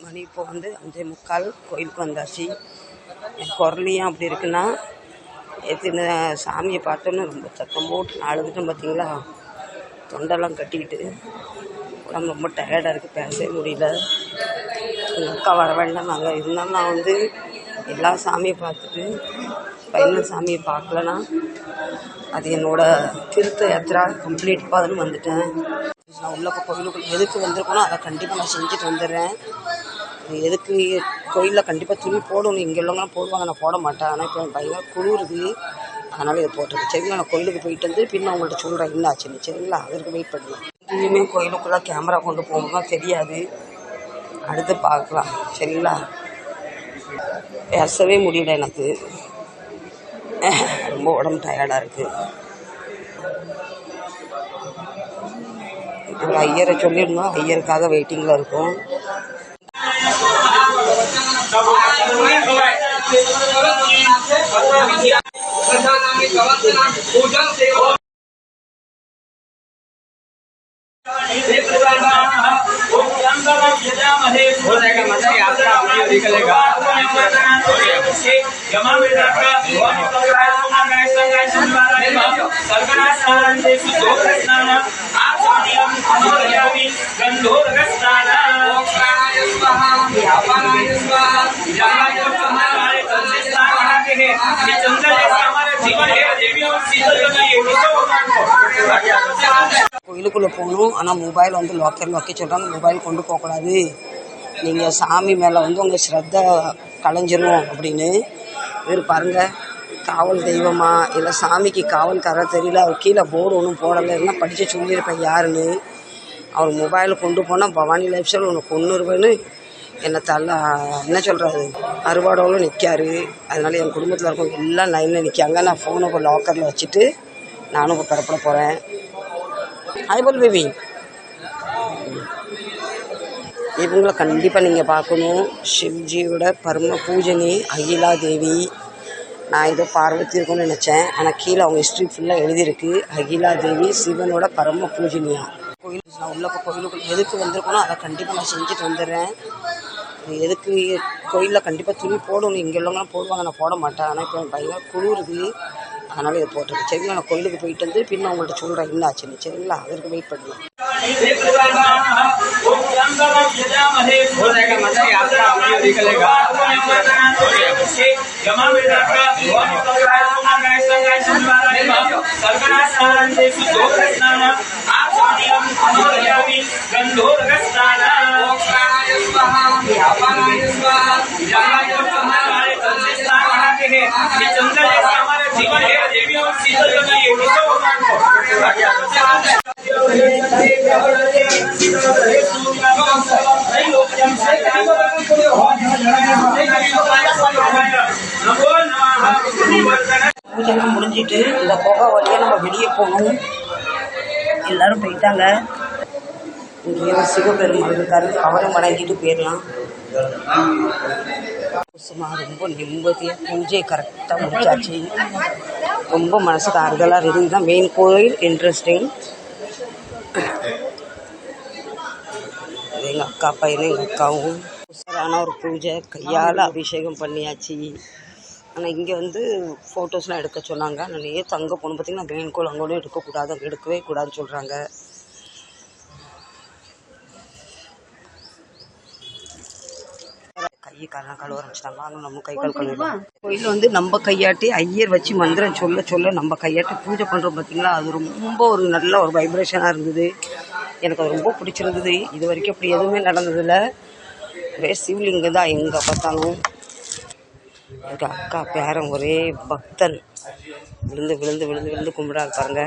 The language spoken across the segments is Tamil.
மணி இப்போ வந்து அஞ்சே முக்கால் கோயிலுக்கு வந்தாச்சு. என் குரலையும் அப்படி இருக்குன்னா எத்தனை சாமியை பார்த்தோன்னு ரொம்ப சத்தம் போட்டு நான் பார்த்தீங்களா? தொண்டெல்லாம் கட்டிக்கிட்டு உடம்பு ரொம்ப டயர்டாக இருக்குது பேசவே முடியல. எங்கள் அக்கா வர வேண்டாம் நாங்கள் இருந்தாலும் நான் வந்து எல்லா சாமியை பார்த்துட்டு பையன சாமியை பார்க்கலனா அது என்னோட திருத்த யாத்திரா கம்ப்ளீட் பாதுன்னு வந்துட்டேன். நான் உள்ள இப்போ எதுக்கு வந்திருக்கணும் அதை கண்டிப்பாக நான் செஞ்சுட்டு வந்துடுறேன். எதுக்கு? கோயிலில் கண்டிப்பாக துணி போடணும். இங்கே உள்ளவங்களாம் போடுவாங்க. நான் போட மாட்டேன். ஆனால் இப்போ என் குளிருது. அதனால் இதை போட்டிருக்கேன். சரிங்களா நான் கோயிலுக்கு போயிட்டு வந்து பின்ன உங்கள்கிட்ட சொல்கிறேன் என்ன ஆச்சுன்னு. சரிங்களா? அதற்கு வெயிட் பண்ணுவேன் எங்கேயுமே கோயிலுக்குள்ளே கேமரா கொண்டு போகணும்னா தெரியாது. அடுத்து பார்க்கலாம். சரிங்களா? பேசவே முடியல எனக்கு. ரொம்ப உடம்பு டயர்டாக இருக்குது ஒரு ஐயரை சொல்லியிருந்தோம். ஐயருக்காக வெயிட்டிங்கில் இருக்கோம். हो जाएगा मज़ा ही आपका वीडियो निकलेगा जमा मिल जाएगा सरकार स्नान दो स्नान கோயிலுக்குள்ளே போகணும். ஆனால் மொபைல் வந்து லாக்கரில் வைக்க சொல்கிறாங்க மொபைல் கொண்டு போகக்கூடாது. நீங்கள் சாமி மேலே வந்து உங்கள் ஸ்ரத்த கலைஞ்சிரும் அப்படின்னு. இவர் பாருங்கள் காவல் தெய்வமா? இல்லை சாமிக்கு காவல் தர தெரியல. அவர் கீழே போர்டு ஒன்றும் போடலை. இருந்தால் படித்து சொல்லியிருப்பேன் யாருன்னு. அவர் மொபைல் கொண்டு போனால் பவானி லைஃப் ஸ்டைல் ஒன்று கொண்டு வருவேன்னு என்னத்தால என்ன சொல்கிறது அறுவாடோவில் நிற்காரு அதனால என் குடும்பத்தில் இருக்கவங்க எல்லாம் லைனில் நிற்காங்க நான் ஃபோனை இப்போ லாக்கரில் வச்சுட்டு நானும் இப்போ பிறப்பட போகிறேன் ஹாய் பேபி இவங்களை கண்டிப்பாக நீங்கள் பார்க்கணும். சிவ்ஜியோட பரம பூஜனி அகிலா தேவி. நான் ஏதோ பார்வதி இருக்கும்னு நினச்சேன். ஆனால் கீழே அவங்க ஹிஸ்ட்ரி ஃபுல்லாக எழுதியிருக்கு. அகிலா தேவி சிவனோட பரம பூஜனியா. கோயில் நான் உள்ள கோயிலுக்குள்ள எதுக்கு வந்திருக்கணும் அதை கண்டிப்பாக நான் செஞ்சுட்டு வந்துடுறேன். எதுக்கு கோயிலில் கண்டிப்பாக துணி போடணும். இங்கே உள்ளவங்களாம் போடுவாங்க. நான் போட மாட்டேன். ஆனால் இப்போ என் பையன் குளிருது. அதனால் இதை போட்டிருக்கேன் சரிங்களா நான் கோயிலுக்கு போயிட்டு வந்து பின்ன உங்கள்கிட்ட சொல்கிறேன் என்ன ஆச்சுன்னு. சரிங்களா? அதற்கு வெயிட் பண்ணுவேன் हो जाएगा मतलब ये आपका वीडियो निकलेगा चंद्र जैसा हमारा जीवन है देवी और शीतल लगाइए பூஜைலாம் முடிஞ்சிட்டு இந்த புகை வழியாக நம்ம வெளியே போகணும் எல்லாரும் போயிட்டாங்க இங்கே ஒரு சிவபெருமான் இருக்காரு அவரும் வணங்கிட்டு போயிடலாம் சும்மா ரொம்ப நிம்மதியாக பூஜை கரெக்டாக முடிச்சாச்சு. ரொம்ப மனசுக்கு ஆறுதலாக இருந்தது. தான் மெயின் கோயில் இன்ட்ரெஸ்டிங் எங்கள் அக்கா பையனும் எங்கள் அக்காவும். உசரான ஒரு பூஜை கையால் அபிஷேகம் பண்ணியாச்சு. ஆனால் இங்கே வந்து ஃபோட்டோஸ்லாம் எடுக்க சொன்னாங்க. நான் நேற்று அங்கே போகணும் பார்த்தீங்கன்னா மெயின் கோல் அங்கே எடுக்கக்கூடாது அங்கே எடுக்கவே கூடாதுன்னு சொல்கிறாங்க கை காலெல்லாம் கழுவ ஆரம்பிச்சிட்டாங்க. வாங்க நம்ம கை கால் கழுவிடலாம் கோயில் வந்து நம்ம கையாட்டி ஐயர் வச்சு மந்திரம் சொல்ல சொல்ல நம்ம கையாட்டி பூஜை பண்ணுறோம் பார்த்தீங்களா அது ரொம்ப ஒரு நல்ல ஒரு வைப்ரேஷனாக இருந்தது. எனக்கு அது ரொம்ப பிடிச்சிருந்தது. இது வரைக்கும் அப்படி எதுவுமே நடந்ததில்ல. ஒரே சிவலிங்கம் தான் எங்கே பார்த்தாலும். எங்கள் அக்கா பேரன் ஒரே பக்தன். விழுந்து விழுந்து விழுந்து விழுந்து கும்பிடாரு பாருங்க.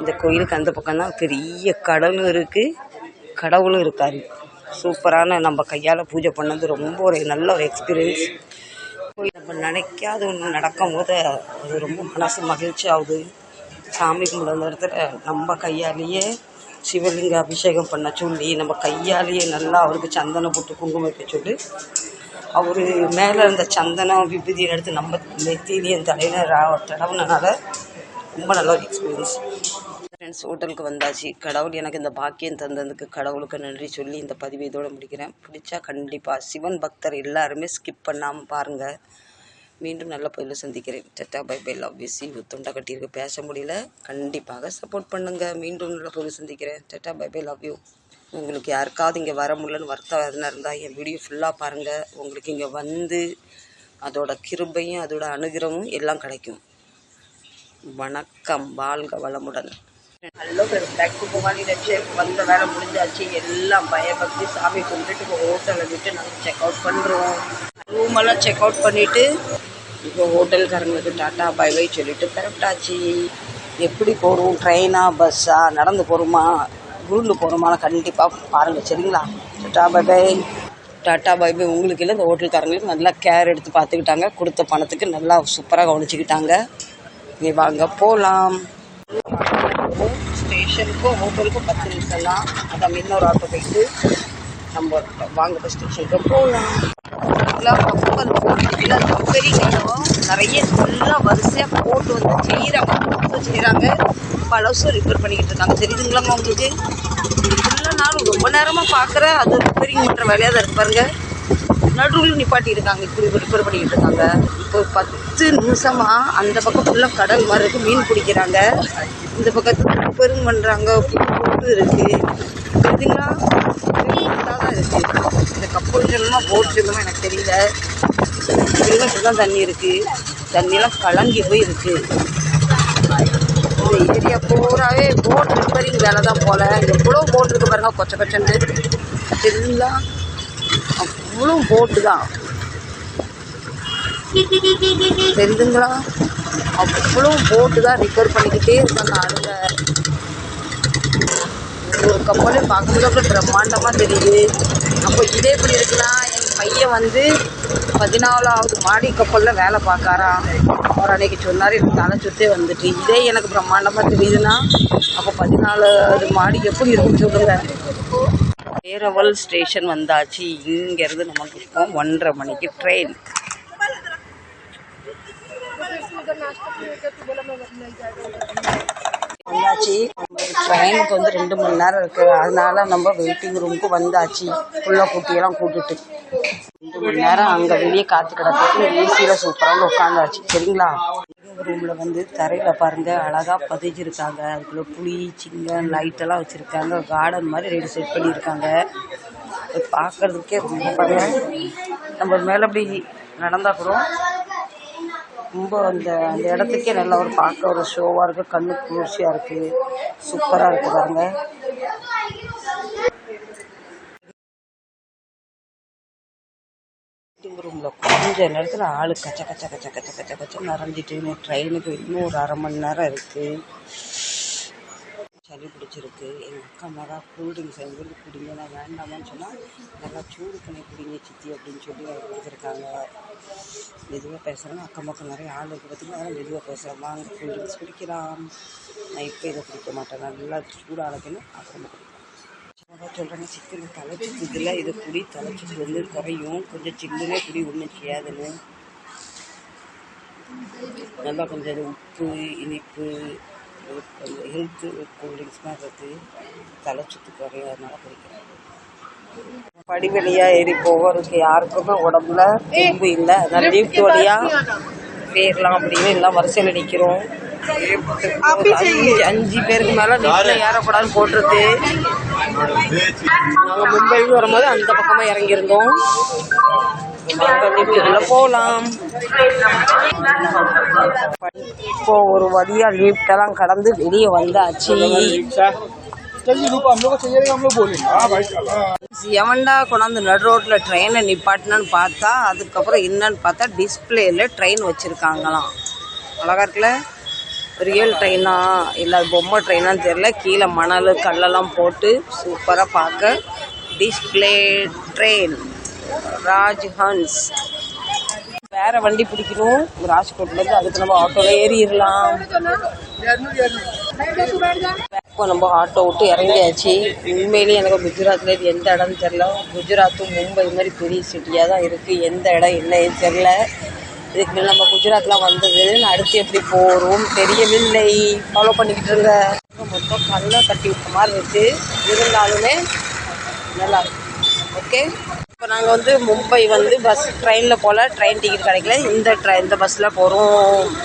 இந்த கோயிலுக்கு அந்த பக்கம் தான் பெரிய கடலும் இருக்குது கடவுளும் இருக்கார். சூப்பரான நம்ம கையால் பூஜை பண்ணது ரொம்ப ஒரு நல்ல ஒரு எக்ஸ்பீரியன்ஸ் போய் நம்ம நினைக்காத ஒன்று நடக்கும் போது அது ரொம்ப மனசு மகிழ்ச்சி ஆகுது. சாமி கும்பிடுற இடத்துல நம்ம கையாலேயே சிவலிங்க அபிஷேகம் பண்ண சொல்லி நம்ம கையாலேயே நல்லா அவருக்கு சந்தனம் போட்டு குங்குமம் வைக்க சொல்லி அவர் மேலே இருந்த சந்தனம் விபூதியை எடுத்து நம்ம நெத்தியிலையும் தலையில் தடவுனனால ரொம்ப நல்ல ஒரு எக்ஸ்பீரியன்ஸ் ஃப்ரெண்ட்ஸ் ஹோட்டலுக்கு வந்தாச்சு. கடவுள் எனக்கு இந்த பாக்கியம் தந்ததுக்கு கடவுளுக்கு நன்றி சொல்லி இந்த பதிவை இதோட முடிக்கிறேன். பிடிச்சா கண்டிப்பாக சிவன் பக்தர் எல்லாருமே ஸ்கிப் பண்ணாமல் பாருங்கள் மீண்டும் நல்ல பதிவில் சந்திக்கிறேன். Ta ta bye bye love you. C தொண்டை கட்டியிருக்கு. பேச முடியல. கண்டிப்பாக சப்போர்ட் பண்ணுங்கள் மீண்டும் நல்ல பதிவில் சந்திக்கிறேன். Ta ta bye bye love you. உங்களுக்கு யாருக்காவது இங்கே வர முடியலன்னு வருத்தம் எதுனா இருந்தால் என் வீடியோ ஃபுல்லாக பாருங்கள் உங்களுக்கு இங்கே வந்து அதோட கிருபையும் அதோட அனுகிரமும் எல்லாம் கிடைக்கும். வணக்கம். வாழ்க வளமுடன். நல்ல ஃப்ரெண்ட்ஸ் பேக் டு குமாரி வந்த வேலை முடிஞ்சாச்சு. எல்லாம் பயபக்தி. சாமி கும்பிட்டுட்டு இப்போ ஹோட்டலை விட்டு நாங்கள் செக் அவுட் பண்ணுறோம் ரூமெல்லாம் செக் அவுட் பண்ணிவிட்டு இப்போ ஹோட்டல்காரங்களுக்கு டாட்டா பை பை சொல்லிட்டு கரெக்டாச்சு எப்படி போகிறோம் ட்ரெயினா பஸ்ஸா நடந்து போகிறோமா குருண்டு போகிறோமா கண்டிப்பாக பாருங்கள் சரிங்களா? Ta ta bye bye ta ta bye bye உங்களுக்கு இல்லை இந்த ஹோட்டல்காரங்களுக்கு நல்லா கேர் எடுத்து பார்த்துக்கிட்டாங்க. கொடுத்த பணத்துக்கு நல்லா சூப்பராக கவனிச்சுக்கிட்டாங்க. நீ வாங்க போகலாம் ஸ்டேஷனுக்கும் ஹோட்டலுக்கும் பத்து நிமிஷம் தான் அதான் இன்னொரு ஆட்டோ போயிட்டு நம்ம வாங்க ஸ்டேஷனுக்கு போகலாம் ஃபுல்லாக கப்பல் ஃபுல்லாக பெரிய நிறைய ஃபுல்லாக வரிசையாக போட்டு வந்து செய்கிறாங்க புதுசாக செய்கிறாங்க பழசும் ரிப்பேர் பண்ணிக்கிட்டு இருக்காங்க. தெரியுதுங்களாம்மா உங்களுக்கு? ஃபுல்லாக நாளும் ரொம்ப நேரமாக பார்க்குற அது ரிப்பேரிங் பண்ணுற வேலையாக தான் இருப்பாருங்க பாருங்க. நடுவில் நிப்பாட்டி இருக்காங்க. இப்படி ரிப்பேர் பண்ணிக்கிட்டு இருக்காங்க. இப்போ பத்து நிமிஷமாக அந்த பக்கம் ஃபுல்லாக கடல் மாதிரி இருக்குது மீன் பிடிக்கிறாங்க. இந்த பக்கத்துல ரிப்பேரிங் பண்ணுறாங்க போட்டு இருக்கு. தெரியுதுங்களா தான் இந்த கப்பல் சொல்லணுமா போட் சொல்லணுமா எனக்கு தெரியல. கிலோமீட்டர் தான் தண்ணி இருக்கு. தண்ணியெல்லாம் கலங்கி போய் இருக்கு. இந்த ஏரியா பூராவே போட் ரிப்பேரிங் வேலை தான் போல. எவ்வளோ போட் இருக்கு பாருங்க கொச்ச கொச்சன்னு தெரியுங்களா அவ்வளோ போட்டு தான். தெரியுதுங்களா அவ்வளோ போட்டு தான் ரிப்பேர் பண்ணிக்கிட்டே இருக்காங்க ஆளுங்க. ஒரு கப்பலே பார்க்கும்போது பிரம்மாண்டமாக தெரியுது. அப்போ இதே இப்படி இருக்குன்னா என் பையன் வந்து பதினாலாவது மாடி கப்பலில் வேலை பார்க்காராம் அவர் அன்னைக்கு சொன்னார் எனக்கு தலை சுத்தே வந்துட்டு. இதே எனக்கு பிரம்மாண்டமாக தெரியுதுன்னா அப்போ பதினாலாவது மாடி எப்படி இருக்குன்னு சொல்லுங்க. வேரவல் ஸ்டேஷன் வந்தாச்சு. இங்கேருந்து நமக்கு இப்போ ஒன்றரை மணிக்கு ட்ரெயின் வந்தாச்சு. ட்ரெயினுக்கு வந்து ரெண்டு மணி நேரம் இருக்குது அதனால நம்ம வெயிட்டிங் ரூமுக்கு வந்தாச்சு. ஃபுல்லாக குட்டியெல்லாம் கூட்டிட்டு. ரெண்டு மணி நேரம் அங்கே வெளியே காத்து கிடக்கு ஏசியில் சூப்பராக உட்காந்தாச்சு சரிங்களா? ரூமில் வந்து தரையில் பாருங்கள் அழகாக பதிஞ்சிருக்காங்க. அதுக்குள்ளே புளி சிங்கம் லைட்டெல்லாம் வச்சுருக்காங்க. கார்டன் மாதிரி ரெடி செட் பண்ணியிருக்காங்க. அது பார்க்கறதுக்கே ரொம்ப நம்ம மேலே அப்படி நடந்தால் கூட ரொம்ப அந்த அந்த இடத்துக்கே நல்ல ஒரு பார்க்க ஒரு ஷோவாக இருக்குது கண்ணு குளிர்ச்சியாக இருக்குது சூப்பராக இருக்குது பாருங்க ரூமில் கொஞ்ச நேரத்தில் ஆள் கச்ச கச்ச கச்ச கச்ச கச்ச கச்ச நிறைஞ்சிட்டு இன்னும் ட்ரெயினுக்கு இன்னும் ஒரு அரை மணி நேரம் இருக்குது சளி பிடிச்சிருக்கு. எங்கள் அக்கா மகா கூல்ட்ரிங்க்ஸ் எங்களுக்கு குடிங்க நான் வேண்டாமான்னு சொன்னால் நல்லா சூடு பண்ணி குடிங்க சித்தி அப்படின்னு சொல்லி அவங்க கொடுத்துருக்காங்க. மெதுவாக பேசுகிறாங்க அக்கம் பக்கம் நிறைய ஆள் இருக்குது பார்த்தீங்கன்னா அதெல்லாம் மெதுவாக பேசுகிறேன் வாங்க கூல்ட்ரிங்க்ஸ் குடிக்கலாம். நான் இப்போ இதை குடிக்க மாட்டேன். நல்லா சூடாக அழைக்கணும் அப்புறமா பக்கம் அதான் சொல்கிறாங்க சிக்கன் தலைச்சிக்கிறதுல இது குடி. தலைச்சி வந்து குறையும். கொஞ்சம் சில்லுனே குடி. ஒன்றும் செய்யாதுன்னு. நல்லா கொஞ்சம் உப்பு இனிப்பு ஹெல்த்து கூல்ட்ரிங்க்ஸ் மாதிரி இருக்குது தலைச்சுத்து குறையும் அதனால குடிக்கிறேன். படி வழியாக ஏறி போகிறதுக்கு யாருக்குமே உடம்புல தெம்பு இல்லை. அதனால லீஃப்ட் வழியாக ஏறலாம் அப்படின்னு எல்லாம் வரிசையில் நிற்கிறோம் அஞ்சு அஞ்சு பேருக்கு மேலே லிஃப்ட்டில் ஏறக்கூடாதுன்னு போட்டிருக்கு. நாங்கள் மும்பைக்கு வரும்போது அந்த பக்கமாக இறங்கியிருந்தோம். லிஃப்ட்டுக்குள்ளே போகலாம் இப்போ ஒரு வழியாக லிஃப்டெல்லாம் கடந்து வெளியே வந்தாச்சு. எவன்டா கொண்டாந்து நடு ரோட்டில் ட்ரெயினை நிப்பாட்டினு பார்த்தா அதுக்கப்புறம் என்னன்னு பார்த்தா டிஸ்பிளேல ட்ரெயின் வச்சுருக்காங்களாம். அழகாக இருக்குல்ல? ரியல் ட்ரெயினா இல்லை பொம்மை ட்ரெயினான்னு தெரில கீழே மணல் கல்லெல்லாம் போட்டு சூப்பராக பார்க்க. Display train Rajhans. வேற வண்டி பிடிக்கணும். ராஜ்கோட்லேருந்து அதுக்கு நம்ம ஆட்டோவில் ஏறிடலாம். இப்போ நம்ம ஆட்டோ விட்டு இறங்கியாச்சு. உண்மையிலேயே எனக்கு குஜராத்தில் இது எந்த இடம்னு தெரில குஜராத்தும் மும்பை மாதிரி பெரிய சிட்டியாக தான் இருக்குது எந்த இடம் என்னன்னு தெரில இதுக்கு மேலே நம்ம குஜராத்லாம் வந்தது. அடுத்து எப்படி போகிறோம் தெரியவில்லை. ஃபாலோ பண்ணிக்கிட்டு இருங்க. மொத்தம் கல்லாக கட்டி விட்ட மாதிரி இருக்கு. இருந்தாலுமே நல்லா இருக்கு. ஓகே இப்போ நாங்கள் வந்து மும்பை வந்து பஸ் ட்ரெயினில் போகல ட்ரெயின் டிக்கெட் கிடைக்கல. இந்த ட்ரெயின் இந்த பஸ்ஸில் போகிறோம்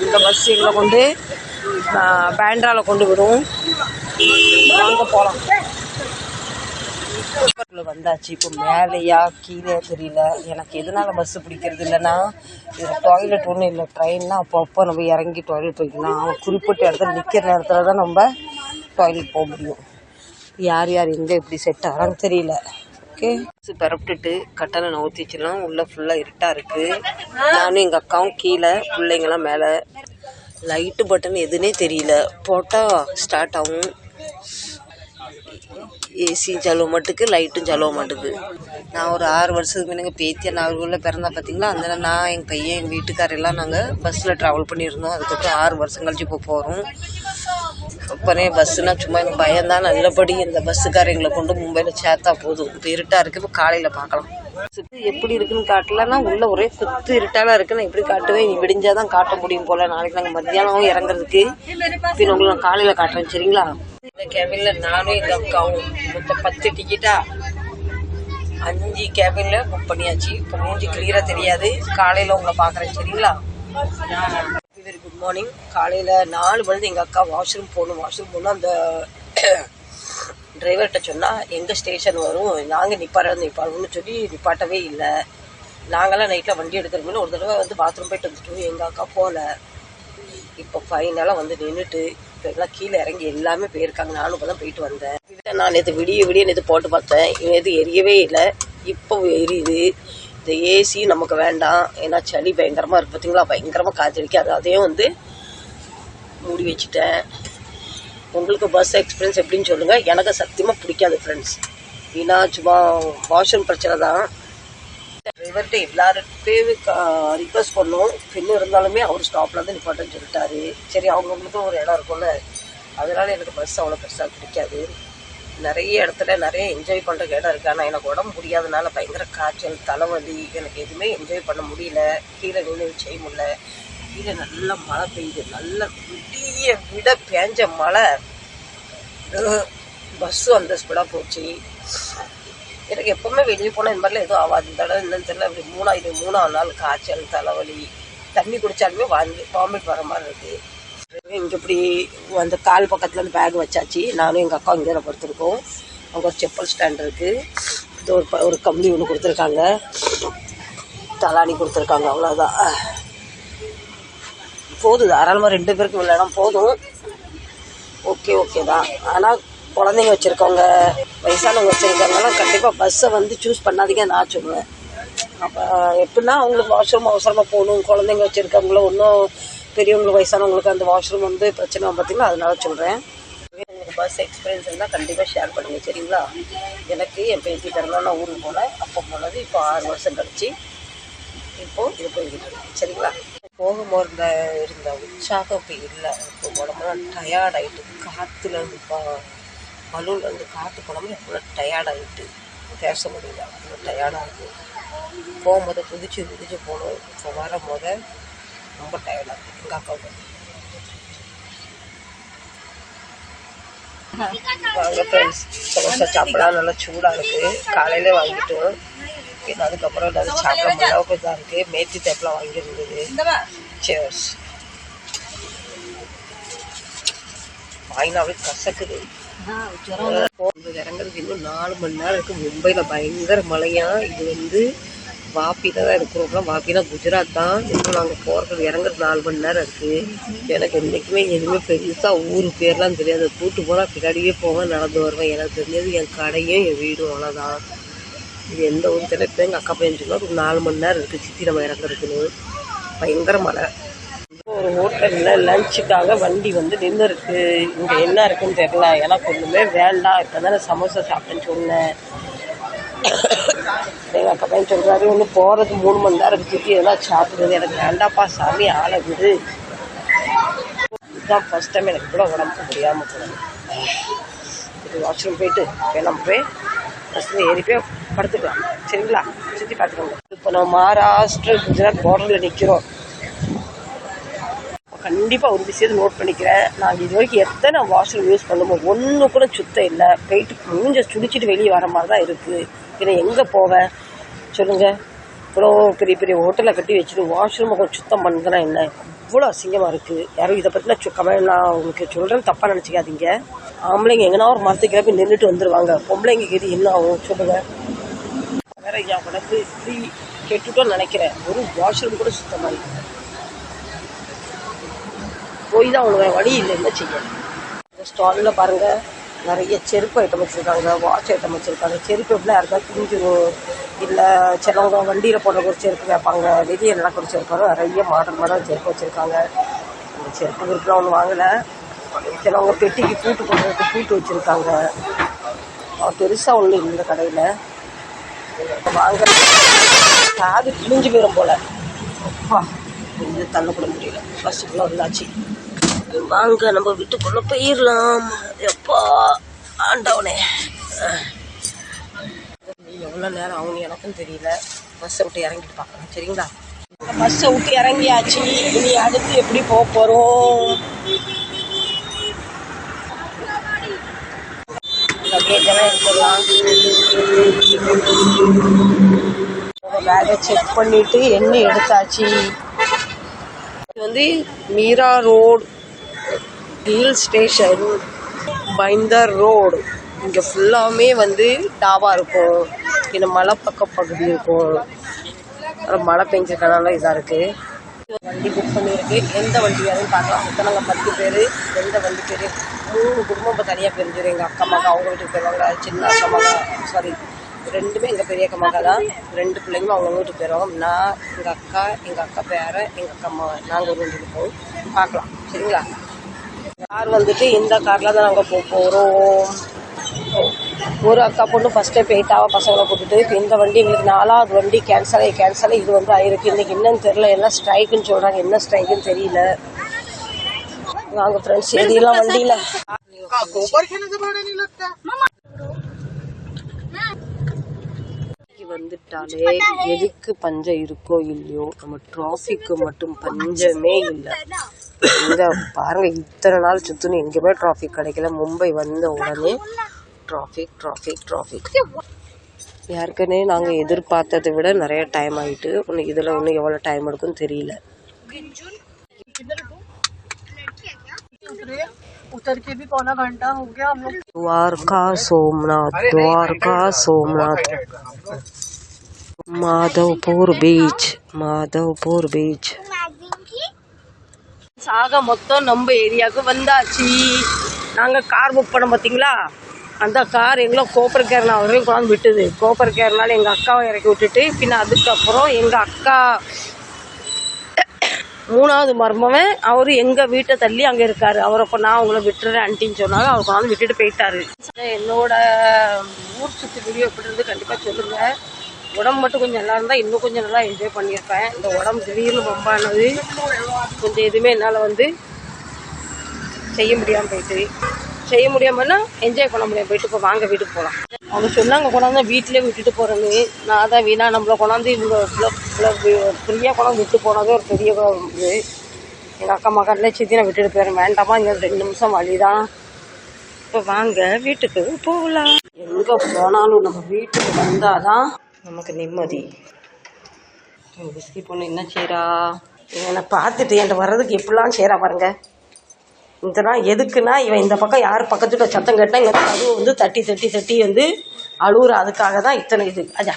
இந்த பஸ் எங்களை கொண்டு பேண்ட்ராவில் கொண்டு விடும். வாங்க போகலாம் வந்தாச்சு. இப்போ மேலேயா கீழே தெரியல. எனக்கு எதனால பஸ்ஸு பிடிக்கிறது இல்லைன்னா இதில் டாய்லெட் ஒன்றும் இல்லை. ட்ரெயின்னா அப்போ அப்போ நம்ம இறங்கி டாய்லெட் போய்க்கலாம். அவன் குறிப்பிட்ட இடத்துல நிற்கிற நேரத்தில் தான் நம்ம டாய்லெட் போக முடியும். யார் யார் எங்கே எப்படி செட் ஆகிறான்னு தெரியல. ஓகே பரப்பிட்டுட்டு கட்டளை நவுத்திச்சுலாம் உள்ளே ஃபுல்லாக இருட்டாக இருக்குது நானும் எங்கள் அக்காவும் கீழே பிள்ளைங்களாம் மேலே. லைட்டு பட்டன் எதுனே தெரியல. போட்டால் ஸ்டார்ட் ஆகும். ஏசி ஜலவு மட்டுக்கு லைட்டும் ஜலோ மட்டுக்கு. நான் ஒரு ஆறு வருஷத்துக்கு முன்னாங்க பேத்தியா நாகர்கோவில் பிறந்தா பார்த்தீங்களா அந்த நான் எங்கள் பையன் எங்கள் வீட்டுக்காரெல்லாம் நாங்கள் பஸ்ஸில் ட்ராவல் பண்ணியிருந்தோம். அதுக்கப்புறம் ஆறு வருஷம் கழிச்சு இப்போ போகிறோம் அப்போனே பஸ்ஸுனால் சும்மா எனக்கு பயம்தான். நல்லபடி இந்த பஸ்ஸுக்காரங்களை கொண்டு மும்பையில் சேர்த்தா போதும். இப்போ இருட்டாக இருக்குது இப்போ காலையில் பார்க்கலாம் எப்படி இருக்குன்னு காட்டலன்னா உள்ள ஒரே குத்து இருட்டாலாம் இருக்கு. நான் எப்படி காட்டுவேன். நீ விடிஞ்சாதான் காட்ட முடியும் போல. நாளைக்கு நாங்கள் மத்தியானம் இறங்குறதுக்கு. பின் உங்களை நான் காலையில் காட்டுறேன். சரிங்களா? இந்த கேபின்ல நானும் எங்கள் அக்காவும் மொத்தம் பத்து டிக்கெட்டா அஞ்சு கேபின்ல புக் பண்ணியாச்சு. இப்போ மூஞ்சி கிளியரா தெரியாது. காலையில் உங்களை பார்க்குறேன். சரிங்களா? வெரி குட் மார்னிங் காலையில் நாலு மணிக்கு எங்கள் அக்கா வாஷ்ரூம் போகணும். வாஷ்ரூம் போகணும் அந்த டிரைவர்கிட்ட சொன்னால் எங்கள் ஸ்டேஷன் வரும்? நாங்கள் நிப்பாட நிப்பாடுவோம்னு சொல்லி நிப்பாட்டவே இல்லை. நாங்களாம் நைட்டில் வண்டி எடுக்கிறோம்னு ஒரு தடவை வந்து பாத்ரூம் போயிட்டு வந்துட்டோம். எங்கள் அக்கா போகல. இப்போ ஃபைனலாக வந்து நின்றுட்டு இப்போ எல்லாம் கீழே இறங்கி எல்லாமே போயிருக்காங்க. நானும் இப்போ தான் போயிட்டு வந்தேன். இதை நான் நேற்று விடிய விடிய நேற்று போட்டு பார்த்தேன். இவன் எது எரியவே இல்லை. இப்போ எரியுது. இந்த ஏசி நமக்கு வேண்டாம். ஏன்னா சளி பயங்கரமாக இருக்கு. பார்த்தீங்களா பயங்கரமாக காய்ச்சலிக்காது அதையும் வந்து மூடி வச்சுட்டேன். உங்களுக்கு பஸ் எக்ஸ்பீரியன்ஸ் எப்படின்னு சொல்லுங்கள் எனக்கு சத்தியமாக பிடிக்காது ஃப்ரெண்ட்ஸ் ஏன்னா சும்மா வாஷ்ரூம் பிரச்சனை தான். டிரைவர்கிட்ட எல்லார்கிட்டையும் ரிக்வஸ்ட் பண்ணோம். பின்னும் இருந்தாலுமே அவர் ஸ்டாப்பில் வந்து நிப்பாட்டேன்னு சொல்லிட்டாரு. சரி அவங்கவுங்களுக்கும் ஒரு இடம் இருக்கும்ல. அதனால் எனக்கு பஸ் அவ்வளோ பெருசாக பிடிக்காது. நிறைய இடத்துல நிறைய என்ஜாய் பண்ணுறக்கு இடம் இருக்குது ஆனால் எனக்கு உடம்பு முடியாதனால பயங்கர காய்ச்சல் தலைவலி எனக்கு எதுவுமே என்ஜாய் பண்ண முடியல. கீழே நின்று செய்ய முடியல. கீழே நல்லா மழை பெய்யுது. நல்ல விடிய விட பேஞ்ச மழை. பஸ்ஸு அந்த ஸ்பீடாக போச்சு. எனக்கு எப்பவுமே வெளியே போனால் இந்த மாதிரிலாம் எதுவும் ஆகாது. இந்த தடவை என்னன்னு தெரியல. அப்படி மூணா இது மூணாவது நாள் காய்ச்சல் தலைவலி தண்ணி குடித்தாலுமே வாந்தி வாமிட் வர மாதிரி இருக்குது இங்கே இப்படி அந்த கால் பக்கத்தில் அந்த பேக் வச்சாச்சு. நானும் எங்கள் அக்கா இங்கே படுத்துருக்கோம். அங்கே ஒரு செப்பல் ஸ்டாண்ட் இருக்குது இது ஒரு ப- ஒரு கம்பி ஒன்று கொடுத்துருக்காங்க. தலாணி கொடுத்துருக்காங்க. அவ்வளோதான் போதும் தாராளமாக ரெண்டு பேருக்கு உள்ள இடம் போதும். ஓகே ஓகே தான். ஆனால் குழந்தைங்க வச்சுருக்கவங்க வயசானவங்க வச்சுருக்கவங்கலாம் கண்டிப்பாக பஸ்ஸை வந்து சூஸ் பண்ணாதீங்க நான் சொல்லுவேன். அப்போ எப்படின்னா அவங்களுக்கு வாஷ்ரூம் அவசரமாக போகணும். குழந்தைங்க வச்சுருக்கவங்கள ஒன்றும் பெரியவங்களுக்கு வயசானவங்களுக்கு அந்த வாஷ்ரூம் வந்து பிரச்சனை பார்த்தீங்களா அதனால சொல்கிறேன் உங்களுக்கு பஸ் எக்ஸ்பீரியன்ஸ் இருந்தால் கண்டிப்பாக ஷேர் பண்ணுங்கள் சரிங்களா? எனக்கு என் பேத்தி பிறந்தா நான் ஊருக்கு போனேன். அப்போ போனது இப்போ ஆறு வருஷம் கழிச்சு இப்போது இது போய்கிட்டு சரிங்களா? போகும்போது இருந்த இருந்த உற்சாகம் இப்போ இல்லை இப்போ உடம்புலாம் டயர்ட் ஆகிட்டு காற்றுல இருந்து பலூன்ல இருந்து காற்று போனோம்னா எவ்வளோ டயர்ட் ஆகிட்டு பேச முடியல அவ்வளோ டயர்டாக இருக்குது போகும்போது குதிச்சு குதிச்சு போகணும் இப்போ வரும்போது ரொம்ப டயர்டாக இருக்குது எங்கள் அக்காவுக்கு வாங்க ஃப்ரெண்ட்ஸ் சமோசா சாப்பிடலாம் நல்லா சூடாக இருக்குது காலையில வாங்கிட்டோம் இது அதுக்கப்புறம் ஏதாவது சாப்பிட அளவுக்கு இதாக இருக்குது மேத்தி தேப்பெலாம் வாங்கியிருந்தது. சேர்ஸ் வாங்கினாவே கசக்குது. போகும்போது இறங்குறதுக்கு இன்னும் நாலு மணி நேரம் இருக்குது மும்பையில் பயங்கர மழையா. இது வந்து வாப்பியில் தான் இருக்கிறோம்லாம் வாப்பினா குஜராத் தான். இன்னும் நாங்கள் போகிறது இறங்குறது நாலு மணி நேரம் இருக்குது எனக்கு என்றைக்குமே எதுவுமே பெருசாக ஊர் பேர்லாம் தெரியாது. கூட்டு போனால் பின்னாடியே போவேன் நடந்து வருவேன். எனக்கு தெரிஞ்சது என் கடையும் என் வீடும் அவ்வளோதான் இது எந்த ஊர் தெரியல. இப்போ எங்கள் அக்கா பையன் சொன்னா ஒரு நாலு மணி நேரம் இருக்குது சித்தி நம்ம இறங்குறதுக்குன்னு பயங்கர மழை. ஒரு ஹோட்டலில் லஞ்சுக்காக வண்டி வந்து நின்று இருக்குது இங்கே என்ன இருக்குன்னு தெரியல. எனக்கு ஒன்றுமே வேண்டாம் இப்போ தானே சமோசா சாப்பிட்டேன்னு சொன்னேன். எங்கள் அக்கா பையன் சொல்கிறாரு ஒன்று போகிறது மூணு மணி நேரம் சுற்றி எதெல்லாம் சாப்பிடுறது? எனக்கு வேண்டாப்பா சாமி ஆளை விடு. இதுதான் ஃபஸ்ட் டைம் எனக்கு கூட உடம்புக்கு முடியாமல் போனது. இது வாஷ்ரூம் போயிட்டு வேணாம் போய் பஸ்ஸில் ஏறி போய் படுத்துக்கலாம். சரிங்களா? சுற்றி பார்த்துக்கோங்க. இப்போ நம்ம மகாராஷ்டிரா குஜராத் பார்டரில் நிற்கிறோம் கண்டிப்பாக ஒரு விஷயத்தை நோட் பண்ணிக்கிறேன். நாங்கள் இது வரைக்கும் எத்தனை வாஷ்ரூம் யூஸ் பண்ணுமோ ஒன்று கூட சுத்தம் இல்லை. போயிட்டு மூஞ்ச சுடிச்சிட்டு வெளியே வர மாதிரி தான் இருக்குது இதை எங்கே போவேன் சொல்லுங்கள் இவ்வளோ பெரிய பெரிய ஹோட்டலை கட்டி வச்சுட்டு வாஷ்ரூமை கொஞ்சம் சுத்தம் பண்ணுறதுனா என்ன? அவ்வளோ அசிங்கமாக இருக்குது யாரும் இதை பற்றிலாம் சு கமெண்ட் நான் உங்களுக்கு சொல்கிறேன் தப்பாக நினச்சிக்காதீங்க. ஆம்பளைங்க எங்கன்னா ஒரு மரத்துக்கு போய் நின்றுட்டு வந்துடுவாங்க பொம்பளைங்க கேட்டு என்ன ஆகும்? சொல்லுங்கள் வேற என் இப்படி கெட்டுட்டோன்னு நினைக்கிறேன். ஒரு வாஷ்ரூம் கூட சுத்தமாக இல்லை. போய் தான் உனக்கு வழி இல்லை என்ன செய்ய இந்த ஸ்டாலில் பாருங்கள் நிறைய செருப்பு ஐட்டம் வச்சுருக்காங்க வாட்ச் ஐட்டம் வச்சுருக்காங்க. செருப்பு எப்படி யாருக்காவது கிழிஞ்சிரும் இல்லை சிலவங்க வண்டியில் போடுற ஒரு செருப்பு கேட்பாங்க. வெளியே நடக்கிற ஒரு நிறைய மாடல் மாடல் செருப்பு வச்சுருக்காங்க. இந்த செருப்பு கிருப்புலாம் ஒன்றும் வாங்கலை. சிலவங்க பெட்டிக்கு பூட்டு போடுறதுக்கு பூட்டு வச்சுருக்காங்க. பெருசாக ஒன்றும் இல்லை இந்த கடையில். வாங்க காது கிழிஞ்சு போயிடும் போல. அப்பா இது தள்ளப்பட முடியல. பஸ்ஸுக்குள்ள வந்தாச்சு வாங்க நம்ம வீட்டுக்குள்ள போயிடலாம் எப்பா ஆண்டவனே. எவ்வளோ நேரம் ஆகும் எனக்கும் தெரியல. பஸ்ஸை விட்டு இறங்கிட்டு பார்க்கலாம். சரிங்களா? பஸ்ஸை விட்டு இறங்கியாச்சு. இனி அடுத்து எப்படி போக போகிறோம் அப்படியே எல்லாம் எடுத்துடலாம். பேகை செக் பண்ணிட்டு என்ன எடுத்தாச்சு? இது வந்து Mira road hill station Bhayandar road. இங்கே ஃபுல்லாமே வந்து டாபா இருக்கும். இந்த மலை பக்க பகுதி இருக்கும். அப்புறம் மழை பெஞ்சதுனால இதாக இருக்குது வண்டி புக் பண்ணியிருக்கு. எந்த வண்டி அதுன்னு பார்க்கலாம். மொத்தம் நாங்கள் பத்து பேர். எந்த வண்டி பேர்? மூணு குடும்பம் இப்போ தனியாக பிரிஞ்சிடும் எங்கள் அக்கா மகா அவங்க வீட்டுக்கு போயிடுவாங்க சின்ன அக்கா மகா சாரி ரெண்டுமே எங்கள் பெரிய அக்கா மகா தான். ரெண்டு பிள்ளைங்களும் அவங்க வீட்டுக்கு போயிடுவாங்க நான் எங்கள் அக்கா எங்கள் அக்கா பேரை எங்கள் அக்கா அம்மா நாங்கள் ஒரு வண்டிக்கு போவோம் பார்க்கலாம். சரிங்களா? கார் வந்துட்டு இந்த காரில் தான் நாங்கள் போக போகிறோம் ஒரு அக்கா பொண்ணு ஃபஸ்ட்டே போயிட்டாவா பசங்களை கூட்டிட்டு இப்போ இந்த வண்டி எங்களுக்கு நாலாவது வண்டி கேன்சல் ஆகி கேன்சல் ஆகி இது வந்து ஆயிருக்கு. இன்னைக்கு என்னன்னு தெரியல. என்ன ஸ்ட்ரைக்குன்னு சொல்கிறாங்க என்ன ஸ்ட்ரைக்குன்னு தெரியல. நாங்கள் ஃப்ரெண்ட்ஸ் எதிலாம் வண்டியில் வந்துட்டாலே எதுக்கு பஞ்சம் இருக்கோ இல்லையோ நம்ம டிராஃபிக்கு மட்டும் பஞ்சமே இல்லை இங்க பாருங்க இத்தனை நாள் சுத்தணும் எங்கேயுமே டிராஃபிக் கிடைக்கல மும்பை வந்த உடனே டிராஃபிக் டிராஃபிக் டிராஃபிக் ஏற்கனவே நாங்கள் எதிர்பார்த்ததை விட நிறைய டைம் ஆகிட்டு இன்னும் இதில் இன்னும் எவ்வளோ டைம் எடுக்குன்னு தெரியல उतर के भी पौना घंटा हो गया हम लोग द्वारका सोमनाथ द्वारका सोमनाथ மாதவ்பூர் பீச் மாதவ்பூர் பீச். சாக மொத்தம் நம்ம ஏரியாவுக்கு வந்தாச்சு. நாங்கள் கார் புக் பண்ண பார்த்தீங்களா அந்த கார் எங்களை கோப்பர் கேரளா வரையும் கொண்டாந்து விட்டுது. கோப்பர் கேரளால எங்கள் அக்காவை இறக்கி விட்டுட்டு பின்ன அதுக்கப்புறம் எங்கள் அக்கா மூணாவது மர்மவன் அவர் எங்கள் வீட்டை தள்ளி அங்கே இருக்காரு. அவரை இப்போ நான் உங்களை விட்டுறேன் ஆன்ட்டின்னு சொன்னாங்க அவர் கொண்டாந்து விட்டுட்டு போயிட்டாரு. என்னோட ஊர் சுற்றி வீடியோ எப்படி இருந்து கண்டிப்பாக சொல்லுங்கள் உடம்பு மட்டும் கொஞ்சம் நல்லா இருந்தால் இன்னும் கொஞ்சம் நல்லா என்ஜாய் பண்ணியிருப்பேன். இந்த உடம்பு திடீர்னு பம்பானது கொஞ்சம் எதுவுமே என்னால் வந்து செய்ய முடியாமல் போயிட்டு செய்ய முடியாமன்னா என்ஜாய் பண்ண முடியாது. போயிட்டு இப்போ வாங்க வீட்டுக்கு போகலாம் அவங்க சொன்னாங்க கொண்டாந்து வீட்டிலே விட்டுட்டு போகிறேன்னு நான் தான் வீணா நம்மளை கொண்டாந்து இவங்க இவ்வளோ இவ்வளோ ஃப்ரீயாக கொண்டாந்து விட்டு போனதே ஒரு பெரிய இது எங்கள் அக்கா மகன்ல சித்தி நான் விட்டுட்டு போயிடுறேன். வேண்டாமா இங்கே ரெண்டு நிமிஷம் வழி தான் இப்போ வாங்க வீட்டுக்கு போகலாம் எங்கே போனாலும் நம்ம வீட்டுக்கு வந்தால் தான் நமக்கு நிம்மதி. பிஸ்கி பொண்ணு என்ன செய்கிறா என்னை பார்த்துட்டு என்கிட்ட வர்றதுக்கு எப்படிலாம் செய்கிறா பாருங்க. இதெல்லாம் எதுக்குன்னா இவன் இந்த பக்கம் யார் பக்கத்துல சத்தம் கேட்டால் இங்கே கதவு வந்து தட்டி தட்டி தட்டி வந்து அழுகுற அதுக்காக தான் இத்தனை இது. அஜா.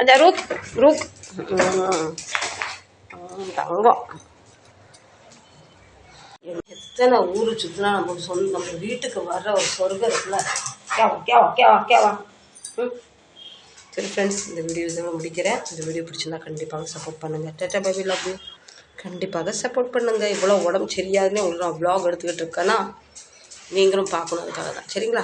அஜா ரூக் ரூக். தங்கம். எத்தனை ஊர் சுற்றினா நம்ம சொந்த நம்ம வீட்டுக்கு வர்ற ஒரு சொர்க்கம் இருக்குல்ல கேவா கேவா கேவா கேவா ம். சரி ஃப்ரெண்ட்ஸ் இந்த வீடியோ இதோட முடிக்கிறேன். இந்த வீடியோ பிடிச்சிருந்தா கண்டிப்பாக சப்போர்ட் பண்ணுங்கள் ta ta baby love you கண்டிப்பாக சப்போர்ட் பண்ணுங்கள் இவ்வளோ உடம்பு சரியாதுன்னே உள்ள நான் vlog எடுத்துக்கிட்டு இருக்கேன்னா நீங்களும் பார்க்கணும் அதுக்காக தான் சரிங்களா?